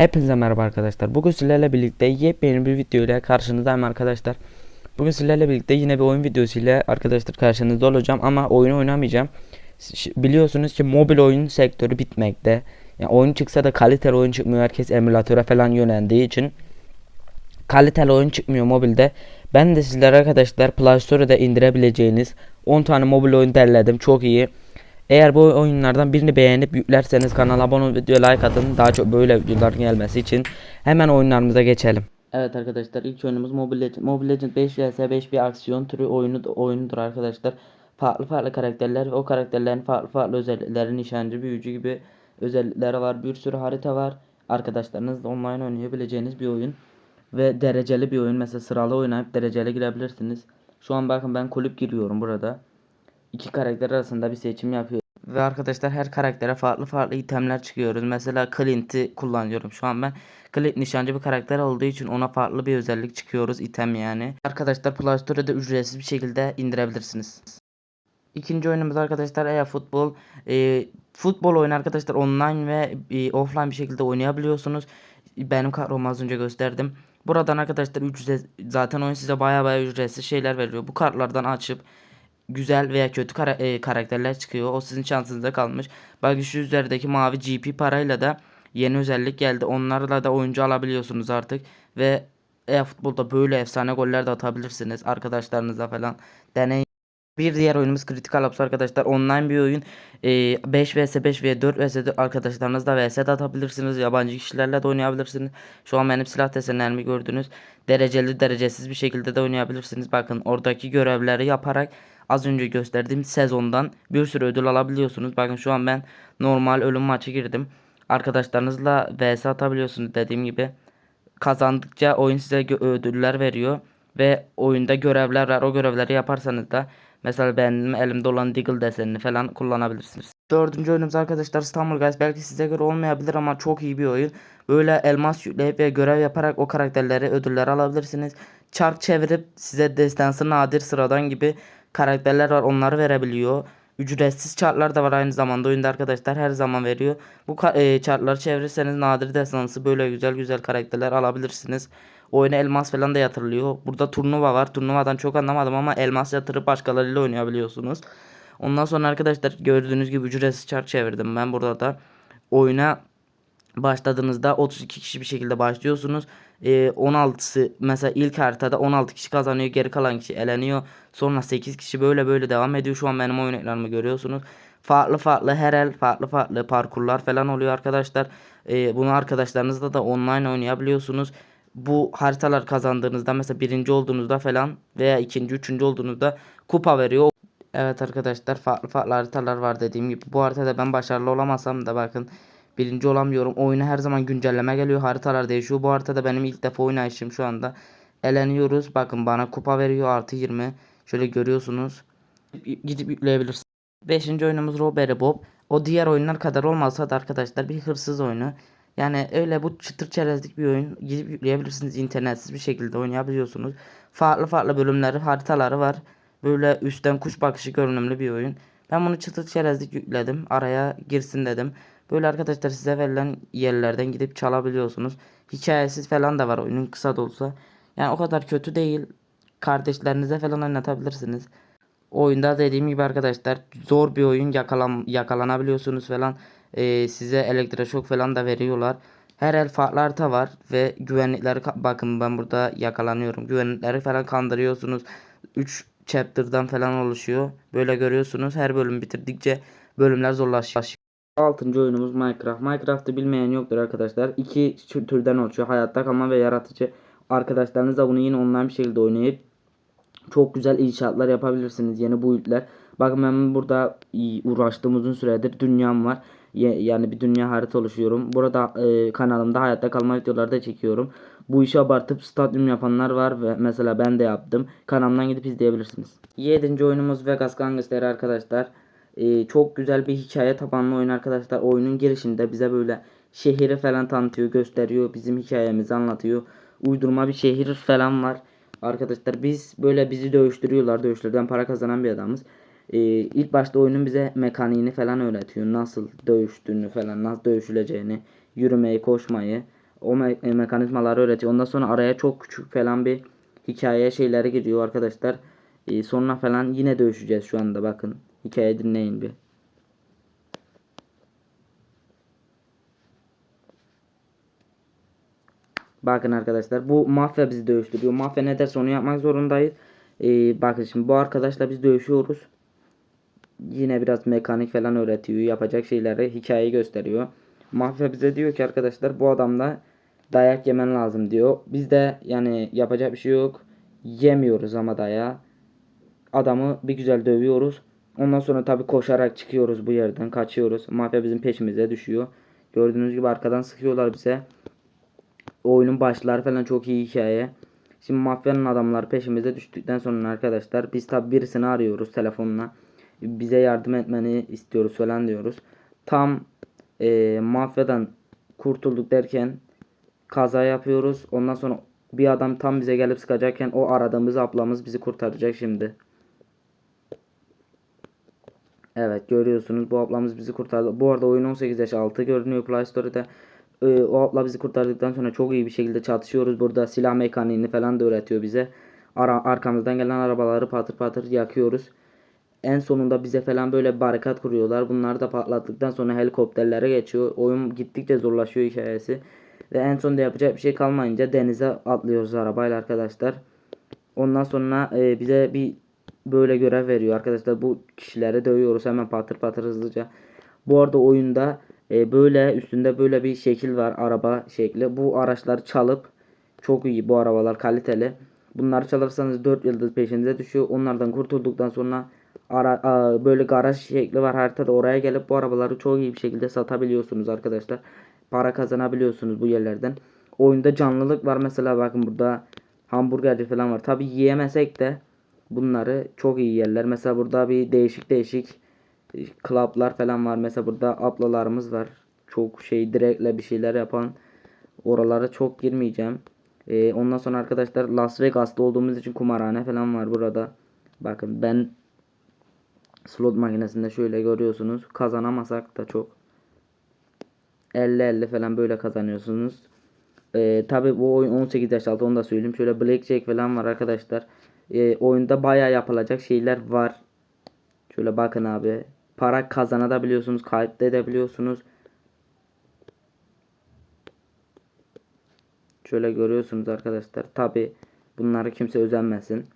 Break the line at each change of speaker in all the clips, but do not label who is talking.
Hepinize merhaba arkadaşlar. Bugün sizlerle birlikte yepyeni bir video ile karşınızdayım arkadaşlar. Bugün sizlerle birlikte yine bir oyun videosu ile arkadaşlar karşınızda olacağım ama oyun oynamayacağım. Biliyorsunuz ki mobil oyun sektörü bitmekte. Yani oyun çıksa da kaliteli oyun çıkmıyor. Herkes emülatöre falan yöneldiği için kaliteli oyun çıkmıyor mobilde. Ben de sizlere arkadaşlar Play Store'da indirebileceğiniz 10 tane mobil oyun derledim. Çok iyi. Eğer bu oyunlardan birini beğenip yüklerseniz kanala abone olup videoya like atın. Daha çok böyle videoların gelmesi için hemen oyunlarımıza geçelim. Evet arkadaşlar ilk oyunumuz Mobile Legend. Mobile Legend 5 vs 5 bir aksiyon türü oyunu oyunudur arkadaşlar. Farklı farklı karakterler ve o karakterlerin farklı farklı özellikleri, nişancı, büyücü gibi özellikleri var. Bir sürü harita var. Arkadaşlarınızla online oynayabileceğiniz bir oyun. Ve dereceli bir oyun. Mesela sıralı oynayıp dereceli girebilirsiniz. Şu an bakın ben kulüp giriyorum burada. İki karakter arasında bir seçim yapıyorum. Ve arkadaşlar her karaktere farklı farklı itemler çıkıyoruz. Mesela Clint'i kullanıyorum şu an ben. Clint nişancı bir karakter olduğu için ona farklı bir özellik çıkıyoruz item yani. Arkadaşlar Play Store'da ücretsiz bir şekilde indirebilirsiniz. İkinci oyunumuz arkadaşlar eğer futbol e, futbol oyunu arkadaşlar online ve e, offline bir şekilde oynayabiliyorsunuz. Benim kadromu az önce gösterdim. Buradan arkadaşlar ücretsiz zaten oyun size baya baya ücretsiz şeyler veriyor. Bu kartlardan açıp güzel veya kötü kara- e, karakterler çıkıyor. O sizin şansınızda kalmış. Bak şu üzerindeki mavi GP parayla da yeni özellik geldi. Onlarla da oyuncu alabiliyorsunuz artık ve e-futbolda böyle efsane goller de atabilirsiniz arkadaşlarınızla falan. Deneyin. Bir diğer oyunumuz Critical Ops arkadaşlar. Online bir oyun. Ee, 5 vs 5 ve 4 vs 4 arkadaşlarınızla vs de atabilirsiniz. Yabancı kişilerle de oynayabilirsiniz. Şu an benim silah desenlerimi gördünüz. Dereceli derecesiz bir şekilde de oynayabilirsiniz. Bakın oradaki görevleri yaparak az önce gösterdiğim sezondan bir sürü ödül alabiliyorsunuz. Bakın şu an ben normal ölüm maçı girdim. Arkadaşlarınızla vs atabiliyorsunuz dediğim gibi. Kazandıkça oyun size ödüller veriyor ve oyunda görevler var. O görevleri yaparsanız da mesela benim elimde olan Deagle desenini falan kullanabilirsiniz. Dördüncü oyunumuz arkadaşlar İstanbul Guys. Belki size göre olmayabilir ama çok iyi bir oyun. Böyle elmas yükleyip ve görev yaparak o karakterleri ödüller alabilirsiniz. Çark çevirip size destansı nadir sıradan gibi karakterler var. Onları verebiliyor. Ücretsiz chartlar da var aynı zamanda oyunda arkadaşlar her zaman veriyor. Bu e, chartları çevirirseniz nadir destansı böyle güzel güzel karakterler alabilirsiniz. Oyuna elmas falan da yatırılıyor. Burada turnuva var. Turnuvadan çok anlamadım ama elmas yatırıp başkalarıyla oynayabiliyorsunuz. Ondan sonra arkadaşlar gördüğünüz gibi ücretsiz chart çevirdim ben burada da. Oyuna başladığınızda 32 kişi bir şekilde başlıyorsunuz. Ee, 16'sı mesela ilk haritada 16 kişi kazanıyor. Geri kalan kişi eleniyor. Sonra 8 kişi böyle böyle devam ediyor. Şu an benim oyun ekranımı görüyorsunuz. Farklı farklı her el farklı farklı parkurlar falan oluyor arkadaşlar. Ee, bunu arkadaşlarınızla da online oynayabiliyorsunuz. Bu haritalar kazandığınızda mesela birinci olduğunuzda falan veya ikinci üçüncü olduğunuzda kupa veriyor. Evet arkadaşlar farklı farklı haritalar var dediğim gibi. Bu haritada ben başarılı olamasam da bakın birinci olamıyorum. Oyuna her zaman güncelleme geliyor. Haritalar değişiyor. Bu haritada benim ilk defa oynayışım şu anda. Eleniyoruz. Bakın bana kupa veriyor artı 20. Şöyle görüyorsunuz. Gidip yükleyebilirsiniz. Beşinci oyunumuz Robbery Bob. O diğer oyunlar kadar olmasa da arkadaşlar bir hırsız oyunu. Yani öyle bu çıtır çerezlik bir oyun. Gidip yükleyebilirsiniz. internetsiz bir şekilde oynayabiliyorsunuz. Farklı farklı bölümleri, haritaları var. Böyle üstten kuş bakışı görünümlü bir oyun. Ben bunu çıtır çerezlik yükledim. Araya girsin dedim. Böyle arkadaşlar size verilen yerlerden gidip çalabiliyorsunuz. Hikayesiz falan da var oyunun kısa da olsa. Yani o kadar kötü değil. Kardeşlerinize falan oynatabilirsiniz. Oyunda dediğim gibi arkadaşlar zor bir oyun yakalan yakalanabiliyorsunuz falan. Ee, size elektroşok falan da veriyorlar. Her el farklı harita var ve güvenlikleri bakın ben burada yakalanıyorum. Güvenlikleri falan kandırıyorsunuz. 3 chapter'dan falan oluşuyor. Böyle görüyorsunuz. Her bölüm bitirdikçe bölümler zorlaşıyor. Altıncı oyunumuz Minecraft. Minecraft'ı bilmeyen yoktur arkadaşlar. İki tür- türden oluşuyor. Hayatta kalma ve yaratıcı. Arkadaşlarınızla bunu yine online bir şekilde oynayıp çok güzel inşaatlar yapabilirsiniz. Yeni boyutlar. Bakın ben burada uğraştığım uzun süredir dünyam var. Yani bir dünya harita oluşuyorum. Burada e, kanalımda hayatta kalma videoları da çekiyorum. Bu işi abartıp stadyum yapanlar var ve mesela ben de yaptım. Kanalımdan gidip izleyebilirsiniz. Yedinci oyunumuz Vegas Gangster arkadaşlar. E, çok güzel bir hikaye tabanlı oyun arkadaşlar. Oyunun girişinde bize böyle şehri falan tanıtıyor, gösteriyor. Bizim hikayemizi anlatıyor. Uydurma bir şehir falan var. Arkadaşlar biz böyle bizi dövüştürüyorlar. Dövüşlerden para kazanan bir adamız. Ee, ilk başta oyunun bize mekaniğini falan öğretiyor. Nasıl dövüştüğünü falan, nasıl dövüşüleceğini, yürümeyi, koşmayı. O me- e, mekanizmaları öğretiyor. Ondan sonra araya çok küçük falan bir hikaye şeyleri giriyor arkadaşlar. E, sonra falan yine dövüşeceğiz şu anda bakın. Hikaye dinleyin bir. Bakın arkadaşlar bu mafya bizi dövüştürüyor. Mafya ne derse onu yapmak zorundayız. Ee, bakın şimdi bu arkadaşla biz dövüşüyoruz. Yine biraz mekanik falan öğretiyor. Yapacak şeyleri hikayeyi gösteriyor. Mafya bize diyor ki arkadaşlar bu adamda dayak yemen lazım diyor. Biz de yani yapacak bir şey yok. Yemiyoruz ama dayağı. Adamı bir güzel dövüyoruz. Ondan sonra tabii koşarak çıkıyoruz bu yerden. Kaçıyoruz. Mafya bizim peşimize düşüyor. Gördüğünüz gibi arkadan sıkıyorlar bize. Oyunun başları falan çok iyi hikaye. Şimdi mafyanın adamları peşimize düştükten sonra arkadaşlar biz tabi birisini arıyoruz telefonla. Bize yardım etmeni istiyoruz falan diyoruz. Tam e, mafyadan kurtulduk derken kaza yapıyoruz. Ondan sonra bir adam tam bize gelip sıkacakken o aradığımız ablamız bizi kurtaracak şimdi. Evet görüyorsunuz bu ablamız bizi kurtardı. Bu arada oyun 18 yaş altı görünüyor Play Store'da. Ee, o abla bizi kurtardıktan sonra çok iyi bir şekilde çatışıyoruz. Burada silah mekaniğini falan da öğretiyor bize. Ara, arkamızdan gelen arabaları patır patır yakıyoruz. En sonunda bize falan böyle barikat kuruyorlar. Bunları da patlattıktan sonra helikopterlere geçiyor. Oyun gittikçe zorlaşıyor hikayesi. Ve en sonunda yapacak bir şey kalmayınca denize atlıyoruz arabayla arkadaşlar. Ondan sonra e, bize bir böyle görev veriyor arkadaşlar. Bu kişileri dövüyoruz hemen patır patır hızlıca. Bu arada oyunda e, böyle üstünde böyle bir şekil var araba şekli. Bu araçları çalıp çok iyi bu arabalar kaliteli. Bunları çalarsanız 4 yıldız peşinize düşüyor. Onlardan kurtulduktan sonra ara, a, böyle garaj şekli var haritada oraya gelip bu arabaları çok iyi bir şekilde satabiliyorsunuz arkadaşlar. Para kazanabiliyorsunuz bu yerlerden. Oyunda canlılık var mesela bakın burada hamburgerci falan var. Tabi yiyemesek de bunları çok iyi yerler. Mesela burada bir değişik değişik klaplar falan var. Mesela burada ablalarımız var. Çok şey direktle bir şeyler yapan. Oralara çok girmeyeceğim. Ee, ondan sonra arkadaşlar Las Vegas'ta olduğumuz için kumarhane falan var burada. Bakın ben slot makinesinde şöyle görüyorsunuz. Kazanamasak da çok 50-50 falan böyle kazanıyorsunuz. Ee, Tabi bu oyun 18 yaş altı onu da söyleyeyim. Şöyle blackjack falan var arkadaşlar. Ee, oyunda baya yapılacak şeyler var. Şöyle bakın abi. Para kazanabiliyorsunuz, kayıp da edebiliyorsunuz. Şöyle görüyorsunuz arkadaşlar. Tabi bunları kimse özenmesin.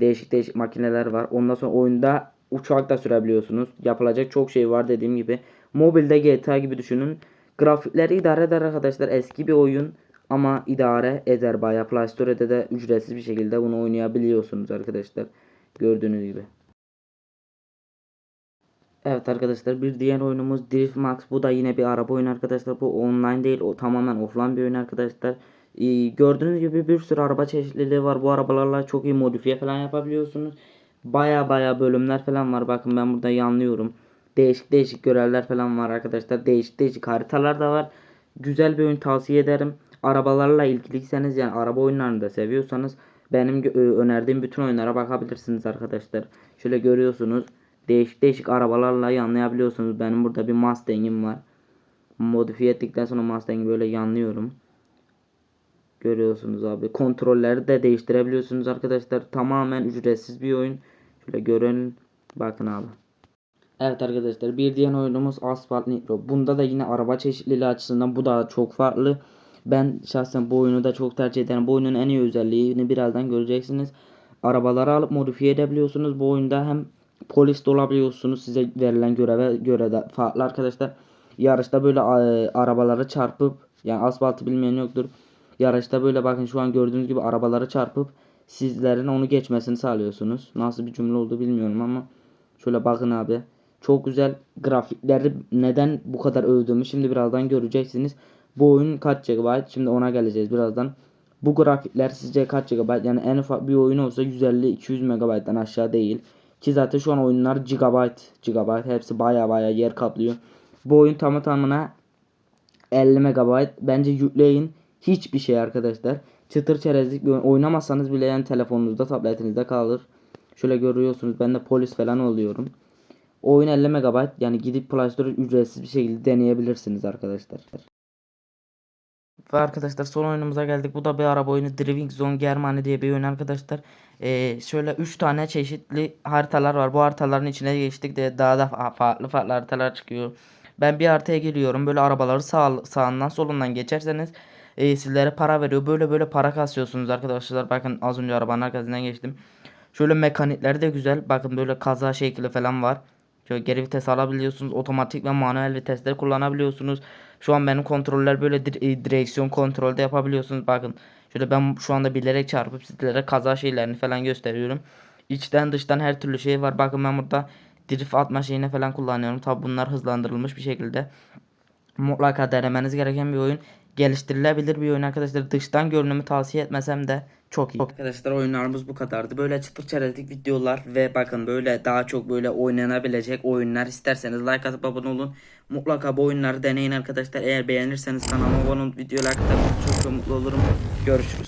Değişik değişik makineler var. Ondan sonra oyunda uçak da sürebiliyorsunuz. Yapılacak çok şey var dediğim gibi. Mobilde GTA gibi düşünün. Grafikleri idare eder arkadaşlar. Eski bir oyun ama idare eder bayağı. Play Store'da da ücretsiz bir şekilde bunu oynayabiliyorsunuz arkadaşlar. Gördüğünüz gibi. Evet arkadaşlar bir diğer oyunumuz Drift Max. Bu da yine bir araba oyunu arkadaşlar. Bu online değil o tamamen offline bir oyun arkadaşlar. Ee, gördüğünüz gibi bir sürü araba çeşitliliği var. Bu arabalarla çok iyi modifiye falan yapabiliyorsunuz. Baya baya bölümler falan var. Bakın ben burada yanlıyorum. Değişik değişik görevler falan var arkadaşlar. Değişik değişik haritalar da var. Güzel bir oyun tavsiye ederim. Arabalarla ilgiliyseniz yani araba oyunlarını da seviyorsanız benim ö- önerdiğim bütün oyunlara bakabilirsiniz arkadaşlar. Şöyle görüyorsunuz. Değişik değişik arabalarla yanlayabiliyorsunuz. Benim burada bir Mustang'im var. Modifiye ettikten sonra Mustang'i böyle yanlıyorum. Görüyorsunuz abi. Kontrolleri de değiştirebiliyorsunuz arkadaşlar. Tamamen ücretsiz bir oyun. Şöyle görün. Bakın abi. Evet arkadaşlar bir diğer oyunumuz Asphalt Nitro. Bunda da yine araba çeşitliliği açısından bu da çok farklı. Ben şahsen bu oyunu da çok tercih ederim. Bu oyunun en iyi özelliğini birazdan göreceksiniz. Arabaları alıp modifiye edebiliyorsunuz. Bu oyunda hem polis de olabiliyorsunuz. Size verilen göreve göre de farklı arkadaşlar. Yarışta böyle e, arabaları çarpıp yani asfaltı bilmeyen yoktur. Yarışta böyle bakın şu an gördüğünüz gibi arabaları çarpıp sizlerin onu geçmesini sağlıyorsunuz. Nasıl bir cümle oldu bilmiyorum ama şöyle bakın abi. Çok güzel grafikleri neden bu kadar övdüğümü şimdi birazdan göreceksiniz. Bu oyun kaç GB? Şimdi ona geleceğiz birazdan. Bu grafikler sizce kaç GB? Yani en ufak bir oyun olsa 150-200 MB'dan aşağı değil. Ki zaten şu an oyunlar GB, GB hepsi baya baya yer kaplıyor. Bu oyun tamı tamına 50 MB. Bence yükleyin. Hiçbir şey arkadaşlar. Çıtır çerezlik bir oyun. Oynamazsanız bile yani telefonunuzda, tabletinizde kalır. Şöyle görüyorsunuz ben de polis falan oluyorum. Oyun 50 MB yani gidip Play Store ücretsiz bir şekilde deneyebilirsiniz arkadaşlar. Ve arkadaşlar son oyunumuza geldik. Bu da bir araba oyunu. Driving Zone Germany diye bir oyun arkadaşlar. Ee, şöyle 3 tane çeşitli haritalar var. Bu haritaların içine geçtik de daha da fa- farklı farklı haritalar çıkıyor. Ben bir haritaya geliyorum. Böyle arabaları sağ, sağından solundan geçerseniz e, sizlere para veriyor. Böyle böyle para kasıyorsunuz arkadaşlar. Bakın az önce arabanın arkasından geçtim. Şöyle mekanikleri de güzel. Bakın böyle kaza şekli falan var. Şöyle geri vites alabiliyorsunuz. Otomatik ve manuel vitesleri kullanabiliyorsunuz. Şu an benim kontroller böyle e, direksiyon kontrolde yapabiliyorsunuz. Bakın şöyle ben şu anda bilerek çarpıp sizlere kaza şeylerini falan gösteriyorum. İçten dıştan her türlü şey var. Bakın ben burada drift atma şeyini falan kullanıyorum. Tabi bunlar hızlandırılmış bir şekilde. Mutlaka denemeniz gereken bir oyun. Geliştirilebilir bir oyun arkadaşlar. Dıştan görünümü tavsiye etmesem de çok iyi. Arkadaşlar oyunlarımız bu kadardı. Böyle çıtır çerezlik videolar ve bakın böyle daha çok böyle oynanabilecek oyunlar isterseniz like atıp abone olun. Mutlaka bu oyunları deneyin arkadaşlar. Eğer beğenirseniz kanalıma abone olup videoya like çok çok mutlu olurum. Görüşürüz.